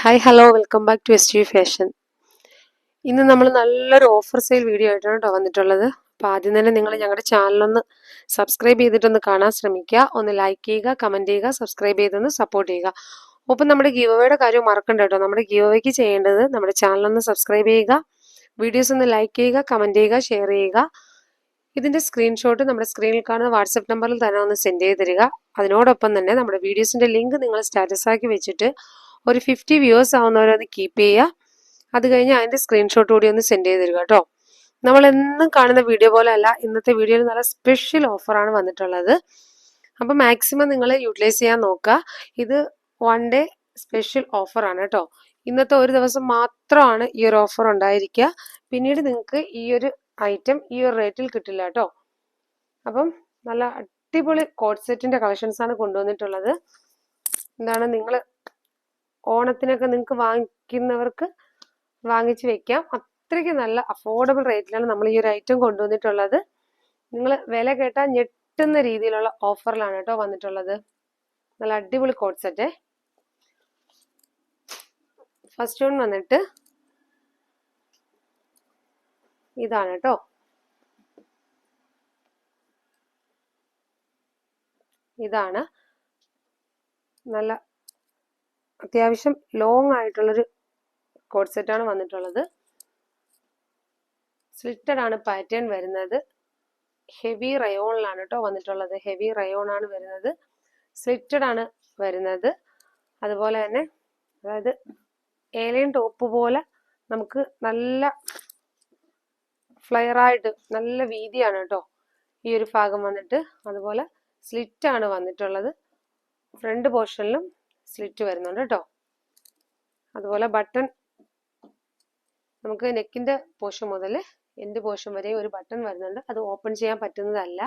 Hi hello welcome back to S T fashion ഇന്ന് നമ്മൾ നല്ലൊരു ഓഫർ സെയിൽ വീഡിയോ ആയിട്ടാണ് കേട്ടോ വന്നിട്ടുള്ളത്. അപ്പോൾ ആദ്യം തന്നെ നിങ്ങൾ ഞങ്ങളുടെ ചാനലൊന്ന് സബ്സ്ക്രൈബ് ചെയ്തിട്ടൊന്ന് കാണാൻ ശ്രമിക്കുക. ഒന്ന് ലൈക്ക് ചെയ്യുക കമന്റ് ചെയ്യുക സബ്സ്ക്രൈബ് ചെയ്തൊന്ന് സപ്പോർട്ട് ചെയ്യുക. ഒപ്പം നമ്മുടെ ഗീവോയുടെ കാര്യം മറക്കണ്ട കേട്ടോ. നമ്മുടെ ഗീവോയ്ക്ക് ചെയ്യേണ്ടത് നമ്മുടെ ചാനലൊന്ന് സബ്സ്ക്രൈബ് ചെയ്യുക വീഡിയോസ് ഒന്ന് ലൈക്ക് ചെയ്യുക കമന്റ് ചെയ്യുക ഷെയർ ചെയ്യുക. ഇതിന്റെ സ്ക്രീൻഷോട്ട് നമ്മുടെ സ്ക്രീനിൽ കാണുന്ന വാട്സപ്പ് നമ്പറിൽ തന്നെ ഒന്ന് സെൻഡ് ചെയ്ത് തരിക. അതിനോടൊപ്പം തന്നെ നമ്മുടെ വീഡിയോസിന്റെ ലിങ്ക് നിങ്ങൾ സ്റ്റാറ്റസ് ആക്കി വെച്ചിട്ട് ഒരു ഫിഫ്റ്റി വ്യൂവേഴ്സ് ആവുന്നവരത് കീപ്പ് ചെയ്യുക. അത് കഴിഞ്ഞ് അതിന്റെ സ്ക്രീൻഷോട്ട് കൂടി ഒന്ന് സെൻഡ് ചെയ്ത് തരിക കേട്ടോ. നമ്മൾ എന്നും കാണുന്ന വീഡിയോ പോലെ അല്ല ഇന്നത്തെ വീഡിയോയിൽ നല്ല സ്പെഷ്യൽ ഓഫറാണ് വന്നിട്ടുള്ളത്. അപ്പം മാക്സിമം നിങ്ങൾ യൂട്ടിലൈസ് ചെയ്യാൻ നോക്കുക. ഇത് വൺ ഡേ സ്പെഷ്യൽ ഓഫറാണ് കേട്ടോ. ഇന്നത്തെ ഒരു ദിവസം മാത്രമാണ് ഈ ഒരു ഓഫർ ഉണ്ടായിരിക്കുക. പിന്നീട് നിങ്ങൾക്ക് ഈ ഒരു ഐറ്റം ഈ ഒരു റേറ്റിൽ കിട്ടില്ല കേട്ടോ. അപ്പം നല്ല അടിപൊളി കോഡ് സെറ്റിന്റെ കളക്ഷൻസാണ് കൊണ്ടുവന്നിട്ടുള്ളത്. എന്താണ് നിങ്ങൾ ഓണത്തിനൊക്കെ നിങ്ങൾക്ക് വാങ്ങിക്കുന്നവർക്ക് വാങ്ങിച്ചു വെക്കാം. അത്രയ്ക്ക് നല്ല അഫോർഡബിൾ റേറ്റിലാണ് നമ്മൾ ഈ ഒരു ഐറ്റം കൊണ്ടുവന്നിട്ടുള്ളത്. നിങ്ങൾ വില കേട്ടാൽ ഞെട്ടുന്ന രീതിയിലുള്ള ഓഫറിലാണ് കേട്ടോ വന്നിട്ടുള്ളത്. നല്ല അടിപൊളി കോഡ് സെറ്റ് ഫസ്റ്റ് വൺ വന്നിട്ട് ഇതാണ് കേട്ടോ. ഇതാണ്. നല്ല അത്യാവശ്യം ലോങ് ആയിട്ടുള്ളൊരു കോഡ് സെറ്റാണ് വന്നിട്ടുള്ളത്. സ്ലിറ്റഡ് ആണ് പാറ്റേൺ വരുന്നത്. ഹെവി റയോണിലാണ് കേട്ടോ വന്നിട്ടുള്ളത്. ഹെവി റയോൺ ആണ് വരുന്നത്. സ്ലിറ്റഡ് ആണ് വരുന്നത്. അതുപോലെ തന്നെ അതായത് ഏലിയൻ ടോപ്പ് പോലെ നമുക്ക് നല്ല ഫ്ലയറായിട്ട് നല്ല വീതിയാണ് കേട്ടോ ഈ ഒരു ഭാഗം വന്നിട്ട്. അതുപോലെ സ്ലിറ്റ് ആണ് വന്നിട്ടുള്ളത്. ഫ്രണ്ട് പോർഷനിലും സ്ലിറ്റ് വരുന്നുണ്ട് കേട്ടോ അതുപോലെ ബട്ടൺ നമുക്ക് നെക്കിന്റെ പോഷൻ മുതൽ എൻഡ് പോഷൻ വരെ ഒരു ബട്ടൺ വരുന്നുണ്ട്. അത് ഓപ്പൺ ചെയ്യാൻ പറ്റുന്നതല്ല.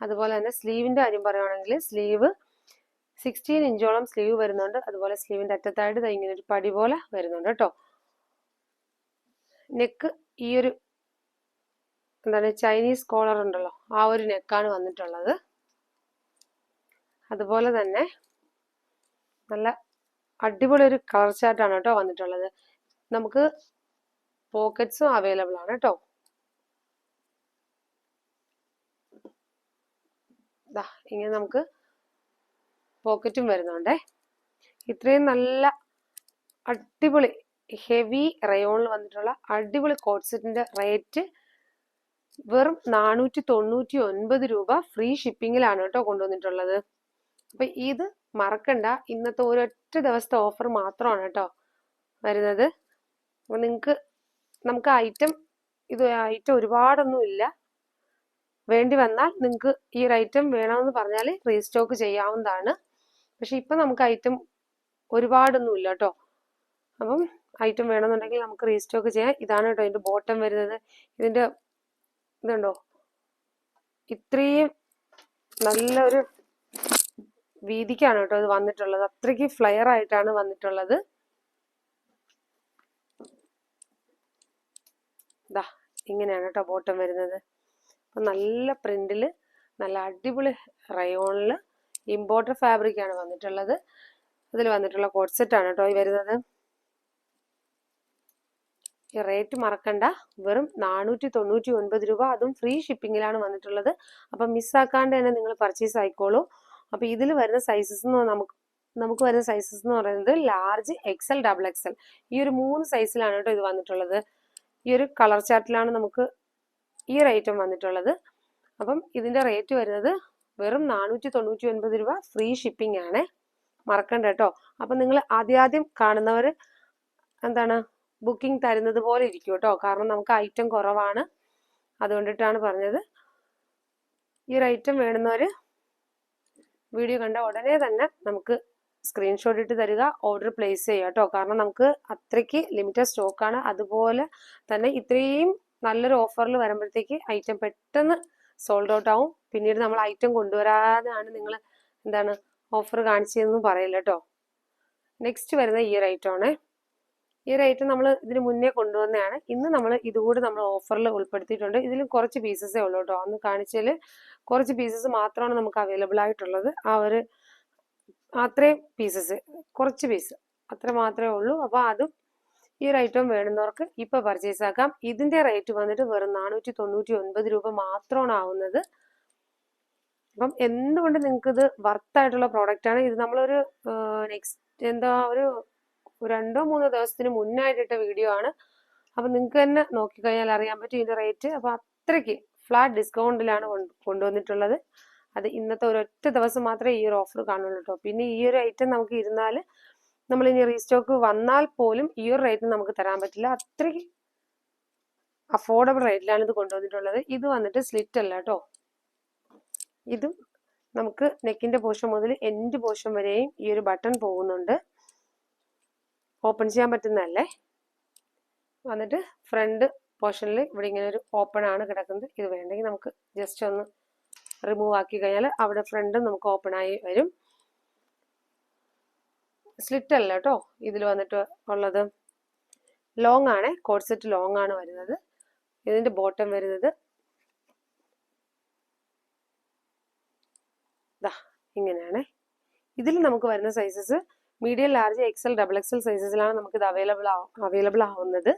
അതുപോലെ തന്നെ സ്ലീവിന്റെ കാര്യം പറയുകയാണെങ്കിൽ സ്ലീവ് സിക്സ്റ്റീൻ ഇഞ്ചോളം സ്ലീവ് വരുന്നുണ്ട്. അതുപോലെ സ്ലീവിന്റെ അറ്റത്തായിട്ട് ഇങ്ങനെ ഒരു പടി പോലെ വരുന്നുണ്ട് കേട്ടോ നെക്ക് ഈ ഒരു എന്താണ് ചൈനീസ് കോളർ ഉണ്ടല്ലോ ആ ഒരു നെക്കാണ് വന്നിട്ടുള്ളത്. അതുപോലെ തന്നെ നല്ല അടിപൊളി ഒരു കളർ ചാർട്ടാണ് കേട്ടോ വന്നിട്ടുള്ളത്. നമുക്ക് പോക്കറ്റ്സും അവൈലബിൾ ആണ് കേട്ടോ. ഇങ്ങനെ നമുക്ക് പോക്കറ്റും വരുന്നുണ്ടേ. ഇത്രയും നല്ല അടിപൊളി ഹെവി റയോണിൽ വന്നിട്ടുള്ള അടിപൊളി കോട്ട് സെറ്റിന്റെ റേറ്റ് വെറും നാനൂറ്റി തൊണ്ണൂറ്റി ഒൻപത് രൂപ ഫ്രീ ഷിപ്പിങ്ങിലാണ് കേട്ടോ കൊണ്ടുവന്നിട്ടുള്ളത്. അപ്പൊ ഇത് മറക്കണ്ട. ഇന്നത്തെ ഒരൊറ്റ ദിവസത്തെ ഓഫർ മാത്രമാണ് കേട്ടോ വരുന്നത്. അപ്പൊ നിങ്ങൾക്ക് നമുക്ക് ഐറ്റം ഇത് ഐറ്റം ഒരുപാടൊന്നും ഇല്ല. വേണ്ടി വന്നാൽ നിങ്ങൾക്ക് ഈ ഒരു ഐറ്റം വേണമെന്ന് പറഞ്ഞാൽ റീസ്റ്റോക്ക് ചെയ്യാവുന്നതാണ്. പക്ഷെ ഇപ്പം നമുക്ക് ഐറ്റം ഒരുപാടൊന്നും ഇല്ല കേട്ടോ അപ്പം ഐറ്റം വേണമെന്നുണ്ടെങ്കിൽ നമുക്ക് റീസ്റ്റോക്ക് ചെയ്യാം. ഇതാണ് കേട്ടോ ഇതിന്റെ ബോട്ടം വരുന്നത്. ഇതിന്റെ ഇതുണ്ടോ? ഇത്രയും നല്ലൊരു വീതിക്കാണ് കേട്ടോ ഇത് വന്നിട്ടുള്ളത്. അത്രയ്ക്ക് ഫ്ലെയർ ആയിട്ടാണ് വന്നിട്ടുള്ളത്. ഇതാ ഇങ്ങനെയാണ് കേട്ടോ ബോട്ടം വരുന്നത്. അപ്പൊ നല്ല പ്രിന്റിൽ നല്ല അടിപൊളി റയോണിൽ ഇമ്പോർട്ടർ ഫാബ്രിക് ആണ് വന്നിട്ടുള്ളത്. അതിൽ വന്നിട്ടുള്ള കോഡ്സെറ്റാണ് കേട്ടോ ഈ വരുന്നത്. ഈ റേറ്റ് മറക്കണ്ട. വെറും നാനൂറ്റി തൊണ്ണൂറ്റി ഒൻപത് രൂപ. അതും ഫ്രീ ഷിപ്പിങ്ങിലാണ് വന്നിട്ടുള്ളത്. അപ്പം മിസ്സാക്കാണ്ട് തന്നെ നിങ്ങൾ പർച്ചേസ് ആയിക്കോളൂ. അപ്പൊ ഇതിൽ വരുന്ന സൈസസ് എന്ന് നമുക്ക് നമുക്ക് വരുന്ന സൈസസ് എന്ന് പറയുന്നത് ലാർജ് എക്സൽ ഡബിൾ എക്സൽ ഈ ഒരു മൂന്ന് സൈസിലാണ് കേട്ടോ ഇത് വന്നിട്ടുള്ളത്. ഈ ഒരു കളർ ചാർട്ടിലാണ് നമുക്ക് ഈ ഒരു ഐറ്റം വന്നിട്ടുള്ളത്. അപ്പം ഇതിന്റെ റേറ്റ് വരുന്നത് വെറും നാനൂറ്റി തൊണ്ണൂറ്റി ഒൻപത് രൂപ ഫ്രീ ഷിപ്പിംഗ് ആണ്. മറക്കണ്ട കേട്ടോ അപ്പം നിങ്ങൾ ആദ്യാദ്യം കാണുന്നവർ എന്താണ് ബുക്കിംഗ് തരുന്നത് പോലെ ഇരിക്കും കേട്ടോ കാരണം നമുക്ക് ഐറ്റം കുറവാണ്. അതുകൊണ്ടിട്ടാണ് പറഞ്ഞത്. ഈ ഒരു ഐറ്റം വേണ്ടുന്നവർ വീഡിയോ കണ്ട ഉടനെ തന്നെ നമുക്ക് സ്ക്രീൻഷോട്ട് ഇട്ട് തരിക ഓർഡർ പ്ലേസ് ചെയ്യുക കേട്ടോ കാരണം നമുക്ക് അത്രയ്ക്ക് ലിമിറ്റഡ് സ്റ്റോക്കാണ് അതുപോലെ തന്നെ ഇത്രയും നല്ലൊരു ഓഫറിൽ വരുമ്പോഴത്തേക്ക് ഐറ്റം പെട്ടെന്ന് സോൾഡ് ഔട്ട് ആവും. പിന്നീട് നമ്മൾ ഐറ്റം കൊണ്ടുവരാതെയാണ് നിങ്ങൾ എന്താണ് ഓഫർ കാണിച്ചതെന്നും പറയില്ല കേട്ടോ നെക്സ്റ്റ് വരുന്ന ഈ ഒരു ഈ ഒരു ഐറ്റം നമ്മൾ ഇതിന് മുന്നേ കൊണ്ടുവന്നതാണ്. ഇന്ന് നമ്മൾ ഇതുകൂടി നമ്മൾ ഓഫറിൽ ഉൾപ്പെടുത്തിയിട്ടുണ്ട്. ഇതിലും കുറച്ച് പീസസേ ഉള്ളൂ കേട്ടോ അന്ന് കാണിച്ചതിൽ കുറച്ച് പീസസ് മാത്രമാണ് നമുക്ക് അവൈലബിൾ ആയിട്ടുള്ളത്. ആ ഒരു അത്രയും പീസസ് കുറച്ച് പീസ് അത്ര മാത്രമേ ഉള്ളൂ. അപ്പോൾ അതും ഈ ഒരു ഐറ്റം വേണമെന്നവർക്ക് ഇപ്പോൾ പർച്ചേസ് ആക്കാം. ഇതിന്റെ റേറ്റ് വന്നിട്ട് വെറും നാനൂറ്റി തൊണ്ണൂറ്റി ഒൻപത് രൂപ മാത്രമാണ് ആവുന്നത്. അപ്പം എന്തുകൊണ്ട് നിങ്ങൾക്ക് ഇത് വർത്തായിട്ടുള്ള പ്രോഡക്റ്റ് ആണ്? ഇത് നമ്മളൊരു നെക്സ്റ്റ് എന്താ ഒരു രണ്ടോ മൂന്നോ ദിവസത്തിന് മുന്നായിട്ടിട്ട വീഡിയോ ആണ്. അപ്പം നിങ്ങൾക്ക് തന്നെ നോക്കിക്കഴിഞ്ഞാൽ അറിയാൻ പറ്റും ഇതിന്റെ റേറ്റ് അപ്പൊ അത്രയ്ക്ക് ഫ്ലാറ്റ് ഡിസ്കൗണ്ടിലാണ് കൊണ്ടുവന്നിട്ടുള്ളത്. അത് ഇന്നത്തെ ഒരൊറ്റ ദിവസം മാത്രമേ ഈ ഒരു ഓഫർ കാണുള്ളൂ കേട്ടോ പിന്നെ ഈ ഒരു ഐറ്റം നമുക്ക് ഇരുന്നാൽ നമ്മൾ ഇനി റീസ്റ്റോക്ക് വന്നാൽ പോലും ഈ ഒരു റേറ്റിന് നമുക്ക് തരാൻ പറ്റില്ല. അത്രയ്ക്ക് അഫോർഡബിൾ റേറ്റിലാണ് ഇത് കൊണ്ടുവന്നിട്ടുള്ളത്. ഇത് വന്നിട്ട് സ്ലിറ്റ് അല്ല കേട്ടോ ഇതും നമുക്ക് നെക്കിന്റെ പോഷൻ മുതൽ എൻഡ് പോഷൻ വരെയും ഈ ഒരു ബട്ടൺ പോകുന്നുണ്ട്. ഓപ്പൺ ചെയ്യാൻ പറ്റുന്നതല്ലേ? വന്നിട്ട് ഫ്രണ്ട് പോർഷനിൽ ഇവിടെ ഇങ്ങനെ ഒരു ഓപ്പൺ ആണ് കിടക്കുന്നത്. ഇത് വേണ്ടെങ്കിൽ നമുക്ക് ജസ്റ്റ് ഒന്ന് റിമൂവ് ആക്കി കഴിഞ്ഞാൽ അവിടെ ഫ്രണ്ടും നമുക്ക് ഓപ്പൺ ആയി വരും. സ്ലിറ്റ് അല്ല കേട്ടോ. ഇതിൽ വന്നിട്ട് ഉള്ളത് ലോങ് ആണ്. കോഡ് സെറ്റ് ലോങ് ആണ് വരുന്നത്. ഇതിന്റെ ബോട്ടം വരുന്നത് ദാ ഇങ്ങനെയാണ്. ഇതിൽ നമുക്ക് വരുന്ന sizes medium large XL double XL സൈസസിലാണ് നമുക്ക് ഇത് അവൈലബിൾ അവൈലബിൾ ആവുന്നത്.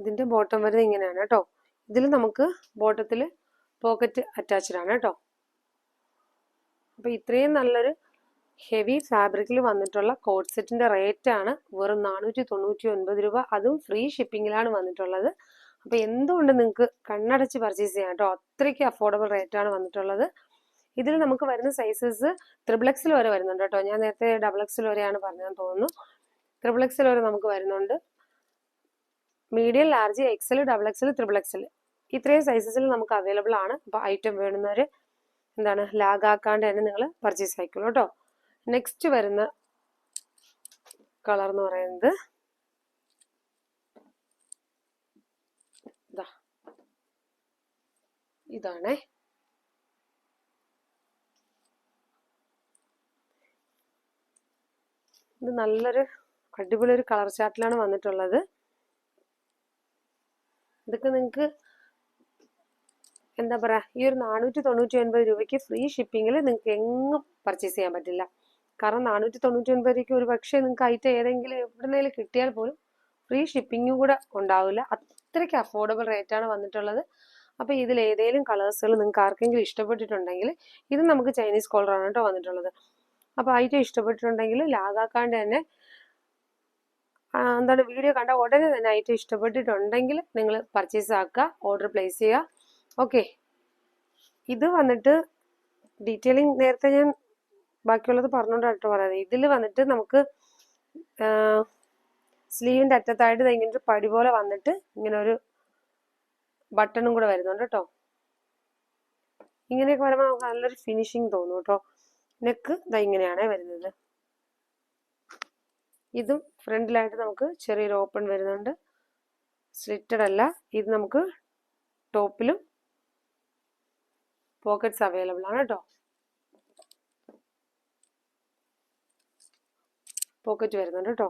ഇതിന്റെ ബോട്ടം വരുന്നത് ഇങ്ങനെയാണ് കേട്ടോ ഇതിൽ നമുക്ക് ബോട്ടത്തിൽ പോക്കറ്റ് അറ്റാച്ച്ഡ് ആണ് കേട്ടോ അപ്പോൾ ഇത്രയും നല്ലൊരു ഹെവി ഫാബ്രിക്കിൽ വന്നിട്ടുള്ള കോട്ട് സെറ്റിന്റെ റേറ്റ് ആണ് വെറും നാനൂറ്റി തൊണ്ണൂറ്റി ഒൻപത് രൂപ. അതും ഫ്രീ ഷിപ്പിങ്ങിലാണ് വന്നിട്ടുള്ളത്. അപ്പോൾ എന്തുകൊണ്ട് നിങ്ങൾക്ക് കണ്ണടച്ച് പർച്ചേസ് ചെയ്യാം കേട്ടോ അത്രയ്ക്ക് അഫോർഡബിൾ റേറ്റ് ആണ് വന്നിട്ടുള്ളത്. ഇതിൽ നമുക്ക് വരുന്ന സൈസസ് ത്രിബിൾ എക്സിൽ വരെ വരുന്നുണ്ട് കേട്ടോ ഞാൻ നേരത്തെ ഡബിൾ എക്സിൽ വരെയാണ് പറഞ്ഞതെന്ന് തോന്നുന്നു. ത്രിബിൾ എക്സിൽ വരെ നമുക്ക് വരുന്നുണ്ട്. Medium large XL double XL triple XL ഇത്രയും സൈസസിൽ നമുക്ക് അവൈലബിൾ ആണ്. അപ്പോൾ ഐറ്റം വേണ്ടുന്നവർ എന്താണ് ലാഗ് ആക്കാണ്ട് തന്നെ നിങ്ങൾ പർച്ചേസ് ആയിക്കോളൂ കേട്ടോ. നെക്സ്റ്റ് വരുന്ന കളർ എന്ന് പറയുന്നത് ഇതാ ഇതാണേ. ഇത് നല്ലൊരു അടിപൊളി ഒരു കളർ ചാർട്ടിലാണ് വന്നിട്ടുള്ളത്. ഇതൊക്കെ നിങ്ങൾക്ക് എന്താ പറയാ ഈ ഒരു നാനൂറ്റി തൊണ്ണൂറ്റി ഒൻപത് രൂപയ്ക്ക് ഫ്രീ ഷിപ്പിങ്ങിൽ നിങ്ങൾക്ക് എങ്ങും പർച്ചേസ് ചെയ്യാൻ പറ്റില്ല. കാരണം നാനൂറ്റി തൊണ്ണൂറ്റി ഒൻപത് രൂപയ്ക്ക് ഒരു പക്ഷേ നിങ്ങൾക്ക് ഐറ്റം ഏതെങ്കിലും എവിടുന്നേലും കിട്ടിയാൽ പോലും ഫ്രീ ഷിപ്പിങ്ങും കൂടെ ഉണ്ടാവില്ല. അത്രയ്ക്ക് അഫോർഡബിൾ റേറ്റ് ആണ് വന്നിട്ടുള്ളത്. അപ്പോൾ ഇതിൽ ഏതെങ്കിലും കളേഴ്സുകൾ നിങ്ങൾക്ക് ആർക്കെങ്കിലും ഇഷ്ടപ്പെട്ടിട്ടുണ്ടെങ്കിൽ ഇത് നമുക്ക് ചൈനീസ് കോളറാണ് കേട്ടോ വന്നിട്ടുള്ളത്. അപ്പോൾ ഐറ്റം ഇഷ്ടപ്പെട്ടിട്ടുണ്ടെങ്കിൽ ലാഗാക്കാണ്ട് തന്നെ എന്താണ് വീഡിയോ കണ്ട ഉടനെ തന്നെ ഐറ്റം ഇഷ്ടപ്പെട്ടിട്ടുണ്ടെങ്കിൽ നിങ്ങൾ പർച്ചേസ് ആക്കുക ഓർഡർ പ്ലേസ് ചെയ്യുക. ഓക്കെ ഇത് വന്നിട്ട് ഡീറ്റെയിലിംഗ് നേരത്തെ ഞാൻ ബാക്കിയുള്ളത് പറഞ്ഞുകൊണ്ടാണ് പറയുന്നത്. ഇതിൽ വന്നിട്ട് നമുക്ക് സ്ലീവിന്റെ അറ്റത്തായിട്ട് ഇങ്ങനെ ഒരു പടി പോലെ വന്നിട്ട് ഇങ്ങനെ ഒരു ബട്ടണും കൂടെ വരുന്നുണ്ട് കേട്ടോ. ഇങ്ങനെയൊക്കെ വരുമ്പോൾ നമുക്ക് നല്ലൊരു ഫിനിഷിങ് തോന്നും കേട്ടോ. നെക്ക് ഇതാ ഇങ്ങനെയാണ് വരുന്നത്. ഇതും ഫ്രണ്ടിലായിട്ട് നമുക്ക് ചെറിയൊരു ഓപ്പൺ വരുന്നുണ്ട്. സ്ലിറ്റഡ് അല്ല. ഇത് നമുക്ക് ടോപ്പിലും പോക്കറ്റ്സ് അവൈലബിൾ ആണ് കേട്ടോ. പോക്കറ്റ് വരുന്നുണ്ട് കേട്ടോ.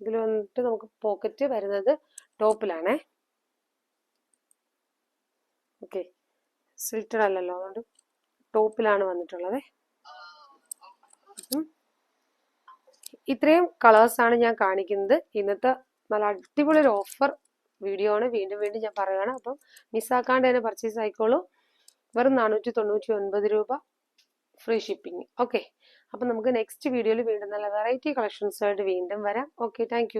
ഇതിൽ വന്നിട്ട് നമുക്ക് പോക്കറ്റ് വരുന്നത് ടോപ്പിലാണേ. ഓക്കെ. സ്ലിറ്റഡ് അല്ലല്ലോ. അതുകൊണ്ട് ടോപ്പിലാണ് വന്നിട്ടുള്ളത്. ഇത്രയും കളേഴ്സ് ആണ് ഞാൻ കാണിക്കുന്നത്. ഇന്നത്തെ നല്ല അടിപൊളി ഒരു ഓഫർ വീഡിയോ ആണ്. വീണ്ടും വീണ്ടും ഞാൻ പറയുകയാണ്. അപ്പം മിസ്സാക്കാണ്ട് തന്നെ പർച്ചേസ് ആയിക്കോളൂ. വെറും നാനൂറ്റി തൊണ്ണൂറ്റി ഒൻപത് രൂപ ഫ്രീ ഷിപ്പിംഗ് ഓക്കെ അപ്പം നമുക്ക് നെക്സ്റ്റ് വീഡിയോയിൽ വീണ്ടും നല്ല വെറൈറ്റി കളക്ഷൻസുമായിട്ട് വീണ്ടും വരാം. Okay thank